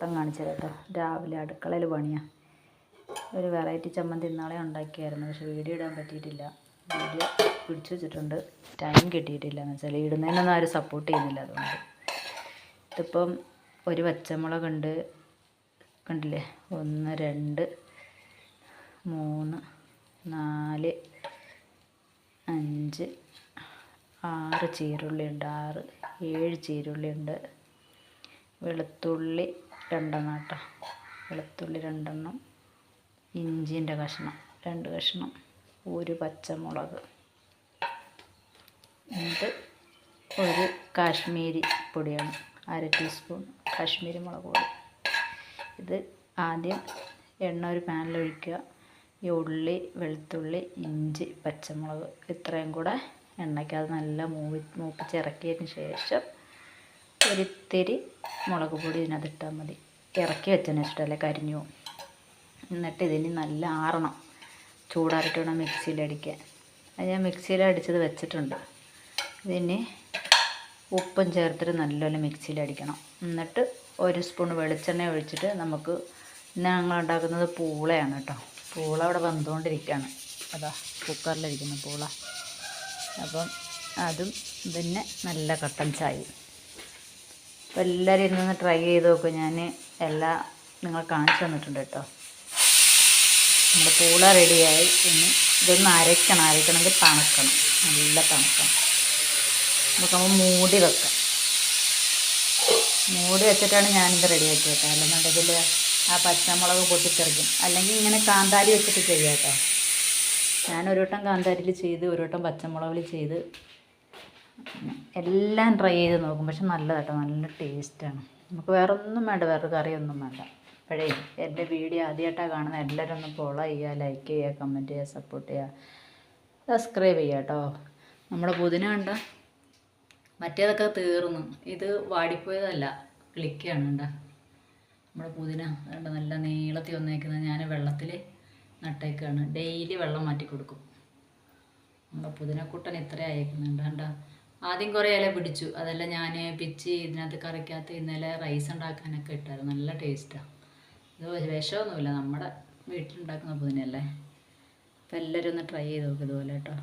കൂട്ടം കാണിച്ചു കേട്ടോ. രാവിലെ അടുക്കളയിൽ പണിയാണ് ഒരു വെറൈറ്റി ചമ്മന്തി ഇന്നാളെ ഉണ്ടാക്കിയായിരുന്നു. പക്ഷെ വീഡിയോ ഇടാൻ പറ്റിയിട്ടില്ല. വീഡിയോ പിടിച്ചു വെച്ചിട്ടുണ്ട്. ടൈം കിട്ടിയിട്ടില്ല എന്ന് വെച്ചാൽ ഇടുന്നതിനൊന്നും ആരും സപ്പോർട്ട് ചെയ്യുന്നില്ല അതുകൊണ്ട്. ഇതിപ്പം ഒരു പച്ചമുളകുണ്ട്. കണ്ടില്ലേ? ഒന്ന് രണ്ട് മൂന്ന് നാല് അഞ്ച് ആറ് ചീരുള്ളി ഉണ്ട് ആറ് ഏഴ് ചീരുള്ളി ഉണ്ട് വെളുത്തുള്ളി രണ്ടെണ്ണം കേട്ടോ വെളുത്തുള്ളി രണ്ടെണ്ണം ഇഞ്ചിന്റെ കഷ്ണം രണ്ട് കഷ്ണം ഒരു പച്ചമുളക് എന്നിട്ട് ഒരു കാശ്മീരി പൊടിയാണ് അര ടീസ്പൂൺ കാശ്മീരി മുളക് പൊടി. ഇത് ആദ്യം എണ്ണ ഒരു പാനിൽ ഒഴിക്കുക. ഈ ഉള്ളി വെളുത്തുള്ളി ഇഞ്ചി പച്ചമുളക് ഇത്രയും കൂടെ എണ്ണയ്ക്കകത്ത് നല്ല മൂവി മൂപ്പിച്ചിറക്കിയതിന് ശേഷം ഒരിത്തിരി മുളക് പൊടി ഇതിനകത്ത് ഇട്ടാൽ മതി. ഇറക്കി വെച്ചതിന് ഇഷ്ടമല്ലേ കരിഞ്ഞു എന്നിട്ട് ഇതിന് നല്ല ആറണം. ചൂടാറിട്ട് വേണം മിക്സിയിലടിക്കാൻ അത് ഞാൻ മിക്സിയിൽ അടിച്ചത് വെച്ചിട്ടുണ്ട്. ഇതിന് ഉപ്പും ചേർത്തിട്ട് നല്ലപോലെ മിക്സിയിലടിക്കണം എന്നിട്ട് ഒരു സ്പൂൺ വെളിച്ചെണ്ണ ഒഴിച്ചിട്ട് നമുക്ക് ഇന്ന് ഞങ്ങൾ ഉണ്ടാക്കുന്നത് പൂളയാണ് കേട്ടോ. പൂള അവിടെ വന്നുകൊണ്ടിരിക്കുകയാണ് അതാ കുക്കറിലിരിക്കുന്ന പൂള. അപ്പം അതും പിന്നെ നല്ല കട്ടൻ ചായയും അപ്പോൾ എല്ലാവരും ഇരുന്ന് ട്രൈ ചെയ്ത് നോക്കും. ഞാൻ എല്ലാം നിങ്ങൾ കാണിച്ചു തന്നിട്ടുണ്ട് കേട്ടോ. നമ്മുടെ പൂള റെഡിയായി ഇനി ഇതൊന്ന് അരയ്ക്കണം. അരയ്ക്കണമെങ്കിൽ തണുക്കണം. നല്ല തണുക്കണം നമുക്കപ്പോൾ മൂടി വെക്കാം. മൂടി വെച്ചിട്ടാണ് ഞാനിത് റെഡിയാക്കി വെക്കാം അല്ലെന്നുണ്ടെങ്കിൽ ആ പച്ചമുളക് പൊട്ടിത്തെറിക്കും. അല്ലെങ്കിൽ ഇങ്ങനെ കാന്താരി വെച്ചിട്ട് ചെയ്യാം കേട്ടോ. ഒരു വട്ടം കാന്താരിയിൽ ചെയ്ത് ഒരു വട്ടം പച്ചമുളകിൽ ചെയ്ത് എല്ലാം ട്രൈ ചെയ്ത് നോക്കും. പക്ഷെ നല്ലതാട്ടോ നല്ല ടേസ്റ്റാണ്. നമുക്ക് വേറെ ഒന്നും വേണ്ട. വേറെ കറിയൊന്നും വേണ്ട. അപ്പോഴേ എന്റെ വീഡിയോ ആദ്യമായിട്ടാണ് കാണുന്നത് എല്ലാവരും ഒന്ന് ഫോളോ ചെയ്യുക ലൈക്ക് ചെയ്യുക കമന്റ് ചെയ്യുക സപ്പോർട്ട് ചെയ്യുക. സബ്സ്ക്രൈബ് ചെയ്യുക കേട്ടോ. നമ്മുടെ പുതിന കണ്ട മറ്റേതൊക്കെ തീർന്നു. ഇത് വാടിപ്പോയതല്ല. ക്ലിക്കാണ് കണ്ട. നമ്മുടെ പുതിന കണ്ട നല്ല നീളത്തിൽ വന്നേക്കുന്നത് ഞാൻ വെള്ളത്തിൽ നട്ടേക്കാണ്. ഡെയിലി വെള്ളം മാറ്റി കൊടുക്കും. നമ്മുടെ പുതിനക്കുട്ടൻ ഇത്ര അയക്കുന്നുണ്ട് കണ്ട ആദ്യം കുറേ ഇല പിടിച്ചു. അതെല്ലാം ഞാൻ പിച്ച് ഇതിനകത്ത് കറിക്കകത്ത് ഇന്നലെ റൈസ് ഉണ്ടാക്കാനൊക്കെ ഇട്ടായിരുന്നു. നല്ല ടേസ്റ്റാണ് ഇത് വിഷമൊന്നുമില്ല. നമ്മുടെ വീട്ടിലുണ്ടാക്കുന്ന പുതിനല്ലേ അപ്പോൾ എല്ലാവരും ഒന്ന് ട്രൈ ചെയ്ത് നോക്കും ഇതുപോലെ കേട്ടോ.